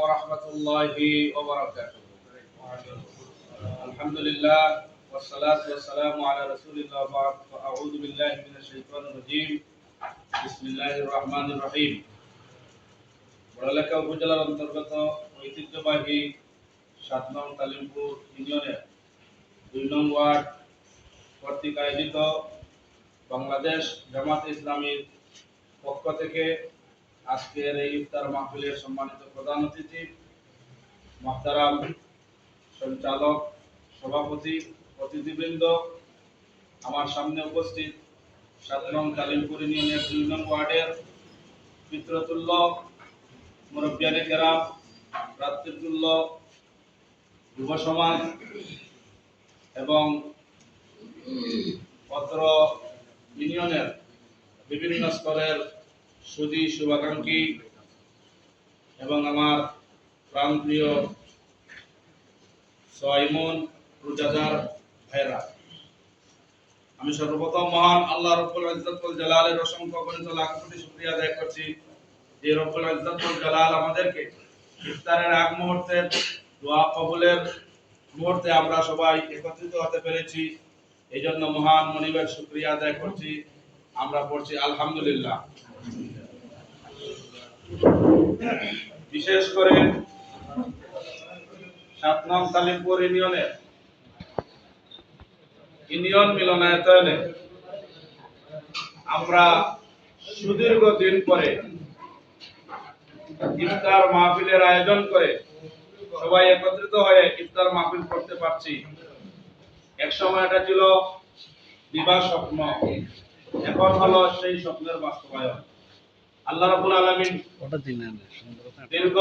ورحمة الله وبركاته الحمد لله والصلاة والسلام على رسول الله بعد فأعوذ بالله من الشيطان الرجيم بسم الله الرحمن الرحيم বড়লেখা উপজেলার অন্তর্গত ঐতিহ্যবাহী সাত নং কালিমপুর ইউনিয়নের দুই নং ওয়ার্ড কর্তৃক আয়োজিত বাংলাদেশ জামাত ইসলামীর পক্ষ থেকে আজকের এই ইফতার মাহফিলের সম্মানিত প্রধান অতিথি, মাহতারাম সঞ্চালক, সভাপতি, অতিথিবৃন্দ, আমার সামনে উপস্থিত নং কালিমপুর ইউনিয়নের দুই নং ওয়ার্ডের পিতৃতুল্য মুরব্বিয়ানে কেরাম ভ্রাতৃতুল্য যুব সমাজ এবং পত্র ইউনিয়নের বিভিন্ন স্তরের সুদী শুভাকাঙ্ক্ষী এবং আমার প্রাণপ্রিয় সয়মন রোজাদার ভাইরা। আমি সর্বপ্রথম মহান আল্লাহ রব্বুল ইজ্জতুল জালালের অসংখ্য গণিত লাখ কোটি শুকরিয়া আদায় করছি যে রব্বুল ইজ্জতুল জালাল আমাদেরকে ইফতারের আগ মুহূর্তে, দোয়া কবুলের মুহূর্তে আমরা সবাই একত্রিত হতে পেরেছি। এই জন্য মহান মনিবের শুকরিয়া আদায় করছি। আমরা পড়ছি আলহামদুলিল্লাহ। বিশেষ করে সাত নং কালিমপুর ইউনিয়নের ইউনিয়ন মিলনায়তনে আমরা সুদীর্ঘ দিন পরে ইফতার মাহফিলের আয়োজন করে সবাই একত্রিত হয়ে ইফতার মাহফিল করতে পারছি। এক সময় এটা ছিল দিবা স্বপ্ন এখন হলো সেই স্বপ্নের বাস্তবায়ন। আল্লাহ রাব্বুল আলামিন ওটা দিনে আনে সুন্দর দীর্ঘ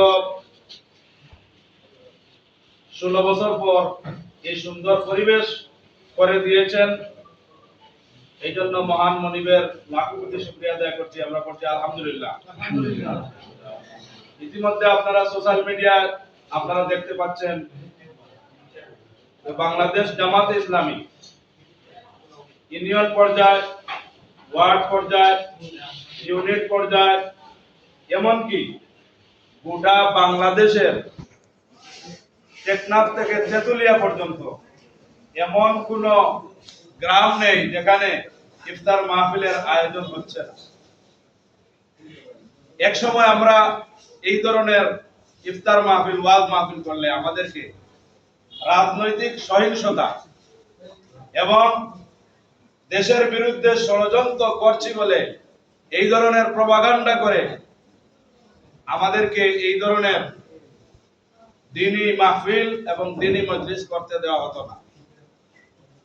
ষোলো বছর পর এই সুন্দর পরিবেশ করে দিয়েছেন। এই জন্য মহান মনিবের লাখো কোটি শুক্রিয়া আদায় করছি আমরা করছি আলহামদুলিল্লাহ। ইতিমধ্যে আপনারা সোশ্যাল মিডিয়ায় আপনারা দেখতে পাচ্ছেন বাংলাদেশ জামাতে ইসলামী ইউনিয়ন পর্যায় ওয়ার্ড পর্যায়, ইউনিট পর্যায়, এমনকি গোটা বাংলাদেশের টেকনাফ থেকে তেতুলিয়া পর্যন্ত এমন কোন গ্রাম নেই যেখানে ইফতার মাহফিলের আয়োজন হচ্ছে না। এক সময় আমরা এই ধরনের ইফতার মাহফিল, ওয়াজ মাহফিল করলে আমাদেরকে রাজনৈতিক সহিংসতা এবং দেশের বিরুদ্ধে ষড়যন্ত্র করছি বলে এই ধরনের প্রবাগান্ডা করে আমাদেরকে এই ধরনের দিনী মাহফিল এবং দিনী মজলিস করতে দেওয়া হতো না।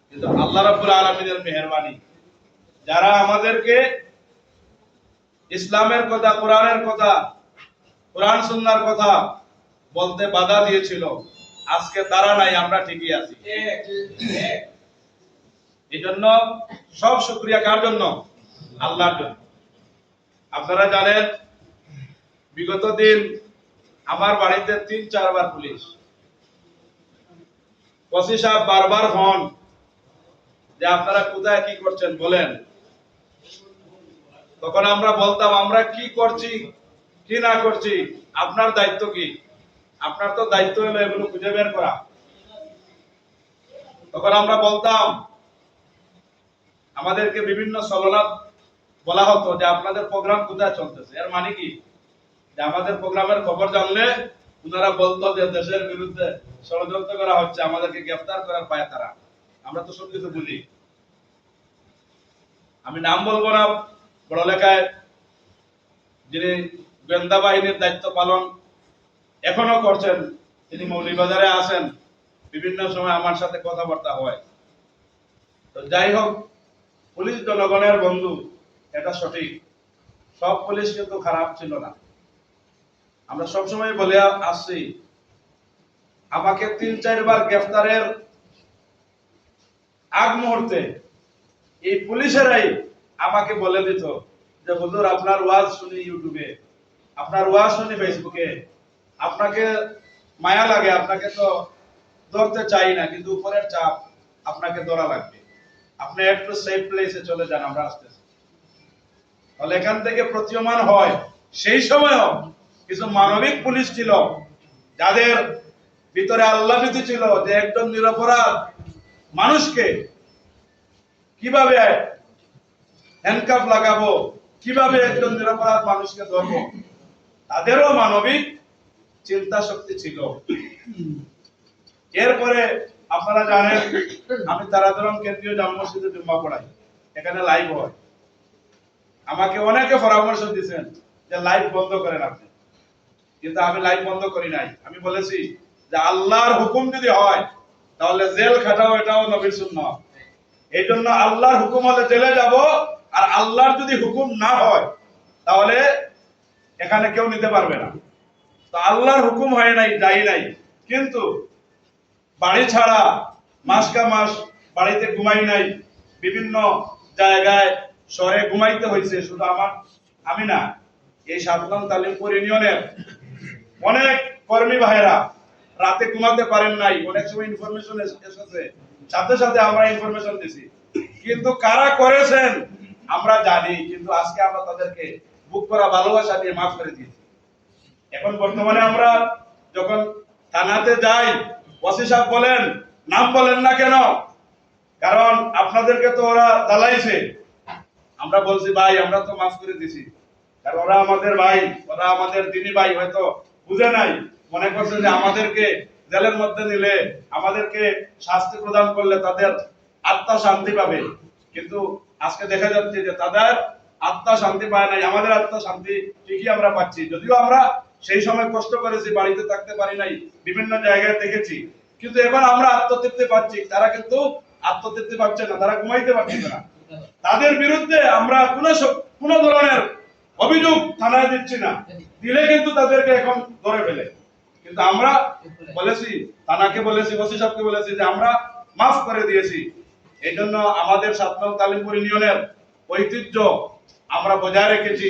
কিন্তু আল্লাহ রাব্বুল আলামিনের মেহেরবানি, যারা আমাদেরকে ইসলামের কথা, কোরআনের কথা, কোরআন সুন্নাহর কথা বলতে বাধা দিয়েছিল, আজকে তারা নাই, আমরা ঠিকই আছি। এই জন্য সব শুকরিয়া কার জন্য? আল্লাহর জন্য। আপনারা জানেন, বিগত দিন আমার বাড়িতে তিন, চারবার পুলিশ। ওসি সাহেব বারবার হন যে আপনারা কোথায় কি করছেন বলেন। তখন আমরা বলতাম, আমরা কি করছি, কি না করছি? আপনার দায়িত্ব কি? আপনার তো দায়িত্ব হলো এগুলো খুঁজে বের করা। তখন আমরা বলতাম আমাদেরকে বিভিন্ন সলনাত বলা হতো যে আপনাদের প্রোগ্রাম কোথায় চলতেছে। এর মানে কি? যে আমাদের প্রোগ্রামের খবর জানলে ওনারা বলতো যে দেশের বিরুদ্ধে ষড়যন্ত্র করা হচ্ছে, আমাদেরকে গ্রেফতার করার পায় তারা। আমরা তো সব কিছু বুঝি। আমি নাম বলব না পড়ালেখায় যিনি গোয়েন্দা বাহিনীর দায়িত্ব পালন এখনও করছেন, তিনি মৌলিবাজারে আছেন। বিভিন্ন সময় আমার সাথে কথাবার্তা হয়। তো যাই হোক পুলিশ জনগণের বন্ধু, এটা সঠিক। সব পুলিশ কিন্তু খারাপ ছিল না। আমরা সবসময় বলে আসছি, আমাকে তিন, চারবার গ্রেফতারের আগ মুহূর্তে এই পুলিশেরাই আমাকে বলে দিত যে, হুজুর, আপনার ওয়াজ শুনি ইউটিউবে আপনার ওয়াজ শুনি ফেসবুকে আপনাকে মায়া লাগে, আপনাকে তো ধরতে চাই না, কিন্তু উপরের চাপ আপনাকে ধরা লাগবে। আপনি একটু সেফ প্লেসে চলে যান, আমরা আসতেছি। তাহলে এখান থেকে প্রতীয়মান হয়, সেই সময়ও কিছু মানবিক পুলিশ ছিল, যাদের ভিতরে আল্লাহ নীতি ছিল যে একজন নিরপরাধ মানুষকে কীভাবে হ্যান্ডকাপ লাগাবো, কীভাবে একজন নিরপরাধ মানুষকে ধরবো, তাদেরও মানবিক চিন্তা শক্তি ছিল। এরপরে আপনারা জানেন, আমি তারাদরম কেন্দ্রীয় জামা মসজিদে জুম্মা পড়াই। এখানে লাইভ হয়। আমাকে অনেকে পরামর্শ দিয়েছেন যে লাইভ বন্ধ করেন আপনি। কিন্তু আমি লাইভ বন্ধ করি নাই। আমি বলেছি যে আল্লাহর হুকুম যদি হয়, তাহলে জেল খাটাও, এটাও নবীর সুন্নাত এই জন্য আল্লাহর হুকুম হলে জেলে যাব, আর আল্লাহর যদি হুকুম না হয়, তাহলে এখানে কেউ নিতে পারবে না। তো আল্লাহর হুকুম হয় নাই, যাই নাই। কিন্তু বাড়ি ছাড়া মাস কা মাস বাড়িতে ঘুমাই নাই। বিভিন্ন জায়গায় শহরে ঘুমাইতে হয়েছে শুধু আমার, আমি না, এই সাতলাম তালিমপুর ইউনিয়নের অনেক কর্মী ভাইরা রাতে ঘুমাতে পারেন নাই, অনেক সময় ইনফরমেশন এসেছে। সাথে সাথে আমরা ইনফরমেশন দিছি। কিন্তু কারা করেছেন, আমরা জানি, কিন্তু আজকে আমরা তাদেরকে বুক করা ভালোবাসা দিয়ে মাফ করে দিয়েছি। এখন বর্তমানে আমরা যখন থানাতে যাই ওসি সাহেব বলেন, নাম বলেন না কেন? কারণ আপনাদেরকে তো ওরা জ্বালাইছে। আমরা বলছি, ভাই, আমরা তো মাফ করে দিছি। কারণ ওরা আমাদের ভাই, ওরা আমাদের দিনী ভাই, হয়তো বুঝে নাই। মনে করছে যে আমাদেরকে জেলের মধ্যে নিলে, আমাদেরকে শাস্তি প্রদান করলে তাদের আত্মা শান্তি পাবে। কিন্তু আজকে দেখা যাচ্ছে যে তাদের আত্মা শান্তি পায় নাই। আমাদের আত্মা শান্তি ঠিকই আমরা পাচ্ছি। যদিও আমরা সেই সময় কষ্ট করেছি বাড়িতে থাকতে পারি নাই, বিভিন্ন জায়গায় দেখেছি। কিন্তু এখন আমরা আত্মতৃপ্তি পাচ্ছি। তারা কিন্তু আত্মতৃপ্তি পাচ্ছে না, তারা ঘুমাইতে পারছে না। তাদের বিরুদ্ধে আমরা কোন কোন ধরনের অভিযোগ থানায় দিচ্ছি না। দিলে কিন্তু তাদেরকে এখন ধরে ফেলে। কিন্তু আমরা বলেছি, থানাকে বলেছি, ওসি সাহেবকে বলেছি যে আমরা মাফ করে দিয়েছি। এই জন্য আমাদের সাত নং তালিমপুর ইউনিয়নের ঐতিহ্য আমরা বজায় রেখেছি।